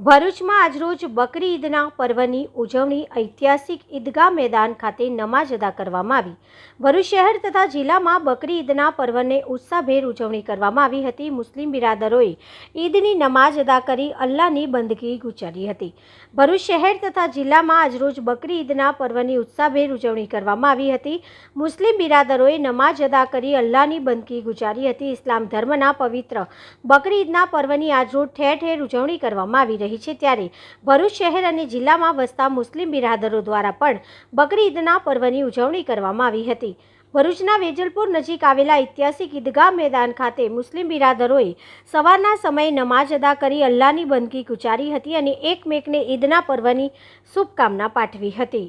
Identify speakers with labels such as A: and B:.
A: ભરૂચમાં આજરોજ બકરી ઈદના પર્વની ઉજવણી ઐતિહાસિક ઈદગાહ મેદાન ખાતે નમાઝ અદા કરવામાં આવી. ભરૂચ શહેર તથા જિલ્લામાં બકરી ઈદના પર્વને ઉત્સાહભેર ઉજવણી કરવામાં આવી હતી. મુસ્લિમ બિરાદરોએ ઈદની નમાઝ અદા કરી અલ્લાહની બંદગી ગુજારી હતી. ભરૂચ શહેર તથા જિલ્લામાં આજરોજ બકરી ઈદના પર્વની ઉત્સાહભેર ઉજવણી કરવામાં આવી હતી. મુસ્લિમ બિરાદરોએ નમાઝ અદા કરી અલ્લાહની બંદગી ગુજારી હતી. ઇસ્લામ ધર્મના પવિત્ર બકરી ઈદના પર્વની આજરોજ ઠેર ઠેર ઉજવણી કરવામાં આવી રહી છે ત્યારે ભરૂચ શહેર અને જિલ્લામાં વસતા મુસ્લિમ બિરાદરો દ્વારા પણ બકરી ઈદના પર્વની ઉજવણી કરવામાં આવી હતી. ભરૂચના વેજલપુર નજીક આવેલા ઐતિહાસિક ઈદગાહ મેદાન ખાતે મુસ્લિમ બિરાદરોએ સવારના સમયે નમાઝ અદા કરી અલ્લાહની બંદગી ગુજારી હતી અને એકમેકને ઈદના પર્વની શુભકામના પાઠવી હતી.